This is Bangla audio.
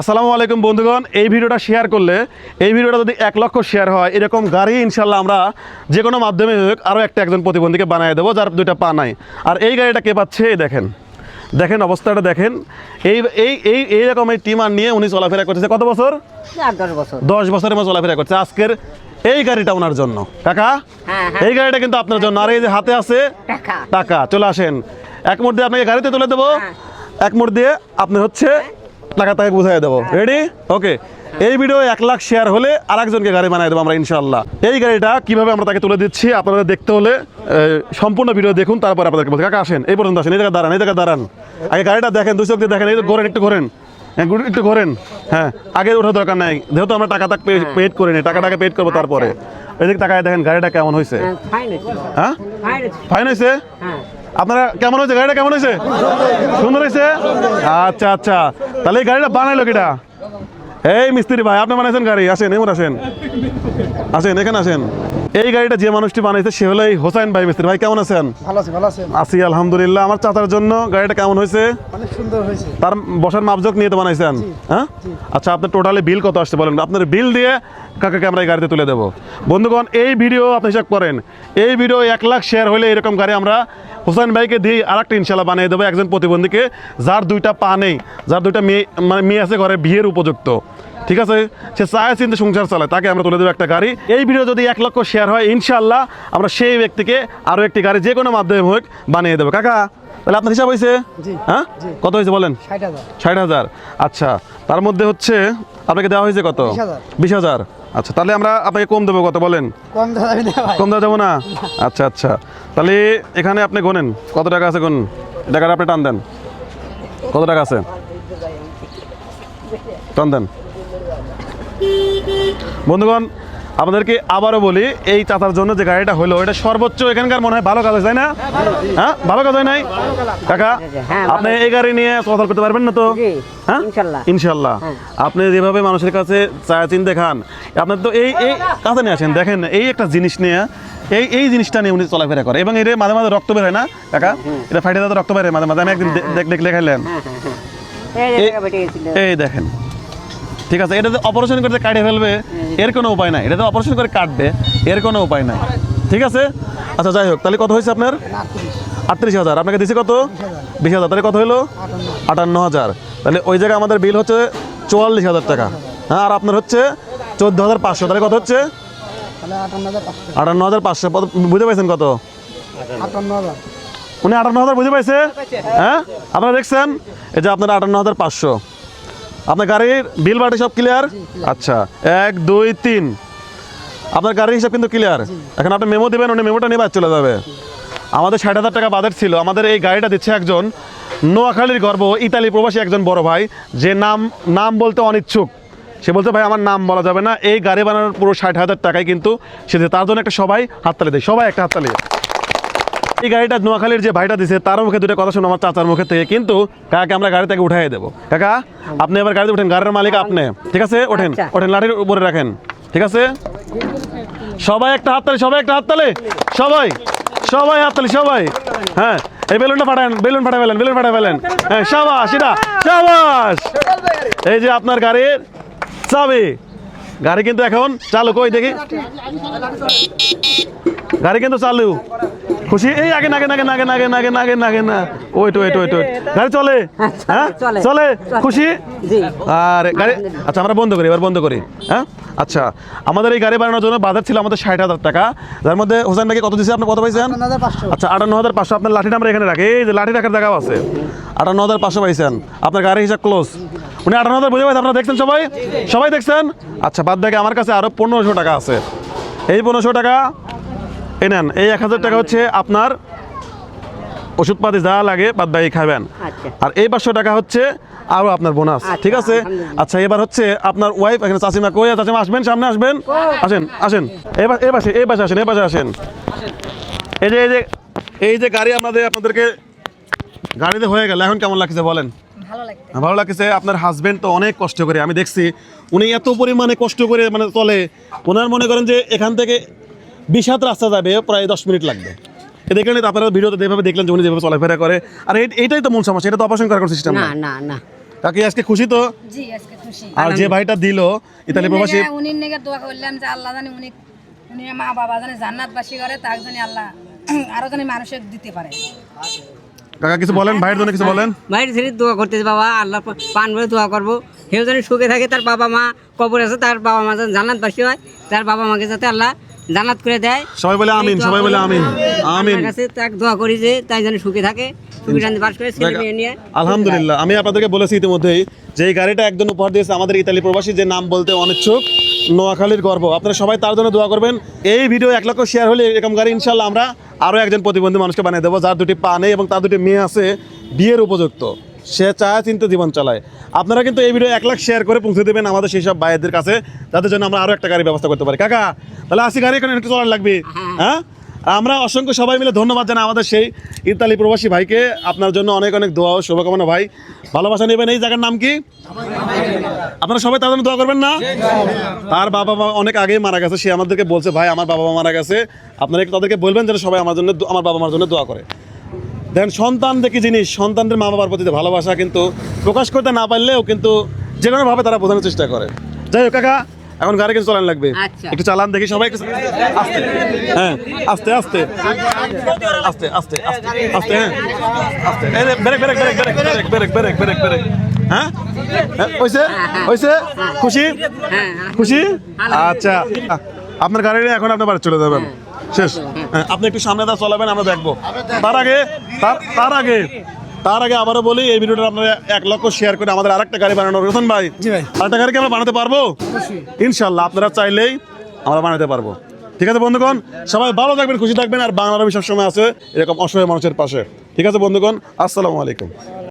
আসসালামু আলাইকুম বন্ধুগণ এই ভিডিওটা শেয়ার করলে এই ভিডিওটা যদি এক লক্ষ শেয়ার হয় এরকম গাড়ি ইনশাল্লাহ আমরা যে কোনো মাধ্যমে হোক আরও একটা একজন প্রতিবন্ধীকে বানিয়ে দেবো যার দুইটা পা নাই। আর এই গাড়িটা কে পাচ্ছে? এই দেখেন। দেখেন অবস্থাটা দেখেন। এই এই এই এইরকম এই টিমার নিয়ে উনি চলাফেরা করতেছে। কত বছর? দশ বছর। দশ বছরের মতো চলাফেরা করছে। আজকের এই গাড়িটা ওনার জন্য। কাকা? হ্যাঁ, হ্যাঁ। এই গাড়িটা কিন্তু আপনার জন্য। আর এই যে হাতে আছে? টাকা। চলে আসেন। এক দিয়ে আপনাকে গাড়িতে তুলে দেবো। হ্যাঁ। এক মুঠ দিয়ে আপনি হচ্ছে টাকা তাকে বুঝাই দেবো। রেডি ওকে এই ভিডিও এক লাখ শেয়ার হলে আর একজনকে গাড়ি বানিয়ে দেবো আমরা ইনশাল্লাহ এই গাড়িটা কীভাবে আমরা তাকে তুলে দিচ্ছি আপনারা দেখতে হলে সম্পূর্ণ ভিডিও দেখুন তারপর আপনাদেরকে বলছি কাকা আসেন এই পর্যন্ত আসেন এই জায়গায় দাঁড়ান এই জায়গায় দাঁড়ান। আগে গাড়িটা দেখেন দুই চোখ দিয়ে দেখেন এই ঘোরেন একটু ঘোরেন। হ্যাঁ একটু ঘোরেন। হ্যাঁ আগে ওঠার দরকার নাই যেহেতু আমরা টাকা তাক পেড করে নিই টাকাটাকে পেড করব তারপরে। এদিকে টাকায় দেখেন গাড়িটা কেমন হয়েছে। হ্যাঁ ফাইন হয়েছে। হয়েছে? হ্যাঁ। আপনারা কেমন হয়েছে? গাড়িটা কেমন হয়েছে? সুন্দর হয়েছে? আচ্ছা আচ্ছা। তাহলে এই গাড়িটা বানাইলো কিটা? এই মিস্ত্রি ভাই, আপনি বানাইছেন গাড়ি, আসেন, এমন আসেন। আসেন, এখানে আসেন। এই গাড়িটা যে মানুষটি বানাইছে সে হলো এই হোসাইন ভাই মিস্ত্রি। ভাই কেমন আছেন? ভালো আছে ভালো আছেন? আছি আলহামদুলিল্লাহ। আমার চাচার জন্য গাড়িটা কেমন হয়েছে? অনেক সুন্দর হয়েছে। তার বসার মাপজোক নিয়ে তো বানাইছেন হ্যাঁ? আচ্ছা আপনার টোটালি বিল কত আসছে বলেন? আপনার বিল দিয়ে কাকাকে আমরা এই গাড়িতে তুলে দেবো। বন্ধুগণ এই ভিডিও আপনি হিসাব করেন। এই ভিডিও এক লাখ শেয়ার হলে এরকম গাড়ি আমরা হোসেন ভাইকে দিয়ে আর একটা ইনশাল্লাহ বানিয়ে দেবো একজন প্রতিবন্ধীকে যার দুইটা পা নেই যার দুইটা মেয়ে মানে মেয়ে আছে ঘরে বিয়ের উপযুক্ত। ঠিক আছে? সে চায় চিন্তা সংসার চালায় তাকে আমরা তুলে দেবো একটা গাড়ি। এই ভিডিও যদি এক লক্ষ শেয়ার হয় ইনশাল্লাহ আমরা সেই ব্যক্তিকে আরও একটি গাড়ি যে কোনো মাধ্যমে হোক বানিয়ে দেবো। কাকা তাহলে আপনার হিসাব হয়েছে হ্যাঁ? কত হয়েছে বলেন? ষাট হাজার। আচ্ছা তার মধ্যে হচ্ছে আপনাকে দেওয়া হয়েছে কত? বিশ হাজার। আচ্ছা তাহলে আমরা আপনাকে কম দেবো কত বলেন? কম দেওয়া যাবে না আচ্ছা আচ্ছা। তাহলে এখানে আপনি গোনেন। কত টাকা আছে গুনুন টাকাটা আপনি টান দেন? কত টাকা আছে? টান দেন। বন্ধুগণ আপনাদেরকে আবারও বলি এই চাচার জন্য যে গাড়িটা হলো এটা সর্বোচ্চ এখানকার মনে হয় ভালো কাজ হয় তাই না? হ্যাঁ ভালো কাজ হয় নাই? কাকা আপনি এই গাড়ি নিয়ে চলাচল করতে পারবেন না তো? হ্যাঁ? ইনশাল্লাহ। হ্যাঁ। আপনি যেভাবে মানুষের কাছে চা চিনতে খান আপনার তো এই এই কাছে নিয়ে আসেন দেখেন এই একটা জিনিস নিয়ে এই এই জিনিসটা নিয়ে উনি চলাফেরা করে এবং এর মাঝে মাঝে রক্ত বের হয় না কাকা? এটা ফাইটে দাদা রক্ত বের হয় মাঝে মাঝে আমি একদিন দেখ দেখলে খাইলেন এই যে এই- টাকা বেটে গেছিল এই দেখেন। ঠিক আছে এটাতে অপারেশন করতে কাটে ফেলবে এর কোনো উপায় নাই। এটাতে অপারেশন করে কাটবে এর কোনো উপায় নাই। ঠিক আছে? আচ্ছা যাই হোক তাহলে কত হয়েছে আপনার? আটত্রিশ হাজার। আপনাকে দিছে কত? বিশ হাজার। তাহলে কত হলো আটান্ন হাজার। তাহলে ওই জায়গায় আমাদের বিল হচ্ছে চুয়াল্লিশ হাজার টাকা। হ্যাঁ আর আপনার হচ্ছে চোদ্দ হাজার পাঁচশো। তাহলে কত হচ্ছে? আটান্ন হাজার পাঁচশো। বুঝতে পাইছেন কত? উনি আটান্ন হাজার বুঝতে পাইছে? হ্যাঁ? আপনারা দেখছেন? এই যে আপনার আটান্ন হাজার পাঁচশো। আপনার গাড়ির বিল বাটি সব ক্লিয়ার আচ্ছা এক দুই তিন। আপনার গাড়ির হিসাব কিন্তু ক্লিয়ার এখন আপনি মেমো দেবেন উনি মেমোটা নিয়ে চলে যাবে। আমাদের ষাট হাজার টাকা বাজেট ছিল। আমাদের এই গাড়িটা দিচ্ছে একজন নোয়াখালীর গর্ব ইতালি প্রবাসী একজন বড় ভাই। যে নাম নাম বলতে অনিচ্ছুক। সে বলতে ভাই আমার নাম বলা যাবে না। এই গাড়ি বানানোর পুরো ষাট হাজার টাকায় কিন্তু সে তার জন্য একটা সবাই হাততালি দেয়। সবাই একটা হাততালি। এই গাড়িটা নোয়াখালীর যে ভাইটা দিছে তার মুখে দুটো কথা শুনো আমার চাচার মুখে থেকে কিন্তু কাকাকে আমরা গাড়ি থেকে উঠাই দেবো। কাকা আপনি এবার গাড়িতে উঠেন গাড়ির মালিক আপনি। ঠিক আছে? ওঠেন আচ্ছা। ওঠেন লাঠির উপরে রাখেন। ঠিক আছে? সবাই একটা হাততালি সবাই একটা হাততালি। সবাই সবাই হাততালি সবাই। হ্যাঁ এই বেলুনটা ফাটান বেলুন ফাটা ফেলেন বেলুন ফাটা ফেলেন। হ্যাঁ সাবাস এটা সাবাস। এই যে আপনার গাড়ির চাবি। গাড়ি কিন্তু এখন চালু কই দেখি? গাড়ি কিন্তু চালু। খুশি? এই আগে নাগে নাগে নাগে নাগে নাগে নাগে নাগে না। ওইট ওইট ওইট ওইট গাড়ি চলে। হ্যাঁ? চলে। খুশি? জি। আর গাড়ি আচ্ছা আমরা বন্ধ করি এবার বন্ধ করি। হ্যাঁ? আচ্ছা আমাদের এই গাড়ি বানানোর জন্য বাজার ছিল আমাদের ষাট হাজার টাকা। যার মধ্যে হোসেন নাকি কত দিয়েছে আপনি কত পাইছেন? আচ্ছা আটান্ন হাজার পাঁচশো। আপনার লাঠিটা আমরা এখানে রাখি। এই যে লাঠি রাখার জায়গাও আছে। আটান্ন হাজার পাঁচশো পাইছেন। আপনার গাড়ি হিসাব ক্লোজ। উনি আটান্ন হাজার বুঝে পাইছেন। আপনারা দেখছেন সবাই? সবাই দেখছেন? আচ্ছা বাদ দেখে আমার কাছে আরও পনেরোশো টাকা আছে। এই পনেরোশো টাকা এই নেন এই এক হাজার টাকা হচ্ছে আপনার ওষুধপাতি যা লাগে বাদ বাকি খাবেন। আচ্ছা। আর এই পাঁচশো টাকা হচ্ছে আরও আপনার বোনাস আচ্ছা, ঠিক আছে? আচ্ছা এবার হচ্ছে আপনার ওয়াইফ এখানে চাষিমা কই? চাষিমা আসবেন সামনে আসবেন? আসেন আসেন। এবার এই পাশে এই পাশে আসেন এই পাশে আসেন। এই যে এই যে এই যে গাড়ি আমাদের আপনাদেরকে গাড়িতে হয়ে গেল এখন কেমন লাগছে বলেন? ভালো লাগছে। আপনার হাজবেন্ড তো অনেক কষ্ট করে আমি দেখছি। উনি এত পরিমাণে কষ্ট করে মানে চলে। ওনার মনে করেন যে এখান থেকে বিশ হাত রাস্তা যাবে প্রায় দশ মিনিট লাগবে। দেখলেন তো আপনারা ভিডিওতে যেভাবে দেখলেন যে উনি যেভাবে চলাফেরা করে আর এইটাই তো মূল সমস্যা এটা তো অপারেশন করার সিস্টেম না না না। কাকি আজকে খুশি তো? জি আজকে খুশি। আর যে ভাইটা দিল ইতালি প্রবাসী উনি নেগে দোয়া করলাম যে আল্লাহ জানে উনি উনি মা বাবা জানে জান্নাতবাসী করে তাক জানি আল্লাহ আরও জানি মানুষের দিতে পারে। কাকা কিছু বলেন? ভাইয়ের জন্য কিছু বলেন? বাইরে থেকে দোয়া করতেছে বাবা আল্লাহ পান ভরে দোয়া করব। সেও যেন সুখে থাকে তার বাবা মা কবর আছে তার বাবা মা যেন জান্নাত বাসী হয় তার বাবা মাকে যাতে আল্লাহ জান্নাত করে দেয়। সবাই বলে আমিন সবাই বলে আমিন। আমিন। কাছে তাকে দোয়া করি যে তাই যেন সুখে থাকে সুখে শান্তি বাস করে ছেলে মেয়ে নিয়ে আলহামদুলিল্লাহ। আমি আপনাদেরকে বলেছি ইতিমধ্যেই যে এই গাড়িটা একজন উপহার দিয়েছে আমাদের ইতালি প্রবাসী যে নাম বলতে অনিচ্ছুক নোয়াখালীর গর্ব। আপনারা সবাই তার জন্য দোয়া করবেন। এই ভিডিও এক লক্ষ শেয়ার হলে এরকম গাড়ি ইনশাল্লাহ আমরা আরও একজন প্রতিবন্ধী মানুষকে বানিয়ে দেবো যার দুটি পা নেই এবং তার দুটি মেয়ে আছে বিয়ের উপযুক্ত। সে চায় চিন্তা জীবন চালায়। আপনারা কিন্তু এই ভিডিও এক লাখ শেয়ার করে পৌঁছে দেবেন আমাদের সেই সব ভাইয়েদের কাছে, যাদের জন্য আমরা আরও একটা গাড়ি ব্যবস্থা করতে পারি। কাকা, তাহলে আসি গাড়ি এখানে একটু চলার লাগবে? হ্যাঁ? আমরা অসংখ্য সবাই মিলে ধন্যবাদ জানাই আমাদের সেই ইতালি প্রবাসী ভাইকে। আপনার জন্য অনেক অনেক দোয়া ও শুভকামনা ভাই। ভালোবাসা নেবেন। এই জায়গার নাম কি? আপনারা সবাই জন্য দোয়া করবেন না? তার বাবা মা অনেক আগেই মারা গেছে। সে আমাদেরকে বলছে, ভাই, আমার বাবা মা মারা গেছে। আপনারা একটু তাদেরকে বলবেন যেন সবাই আমার জন্য আমার বাবা মার জন্য দোয়া করে। দেন সন্তান দেখি জিনিস সন্তানদের মা বাবার প্রতি ভালোবাসা কিন্তু প্রকাশ করতে না পারলেও কিন্তু যে কোনোভাবে তারা বোঝানোর চেষ্টা করে। যাই হোক কাকা এখন গাড়ি কিছু চালান লাগবে। আচ্ছা। একটু চালান দেখি সবাই একটু- আস্তে। হ্যাঁ আস্তে আস্তে। আস্তে আস্তে আস্তে আস্তে হ্যাঁ। আস্তে। Break break break break break break break break break. হ্যাঁ? হ্যাঁ, হইছে? হইছে? খুশি? হ্যাঁ খুশি? আচ্ছা। আপনার গাড়ি নিয়ে এখন আপনি বাড়ি চলে যাবেন। শেষ। হ্যাঁ, আপনি একটু সামনে দা চলাবেন আমরা দেখব। তার আগে তার আগে তার আগে আবারও বলি এই ভিডিওটা আপনারা এক লক্ষ শেয়ার করে আমাদের আরেকটা গাড়ি বানানো রোশন ভাই। ভাই। আরেকটা গাড়ি কি আমরা বানাতে পারব? ইনশাল্লাহ আপনারা চাইলেই আমরা বানাতে পারব। ঠিক আছে বন্ধুগণ? সবাই ভালো থাকবেন খুশি থাকবেন আর বাংলার সবসময় আছে এরকম অসহায় মানুষের পাশে। ঠিক আছে বন্ধুগণ? আসসালামু আলাইকুম।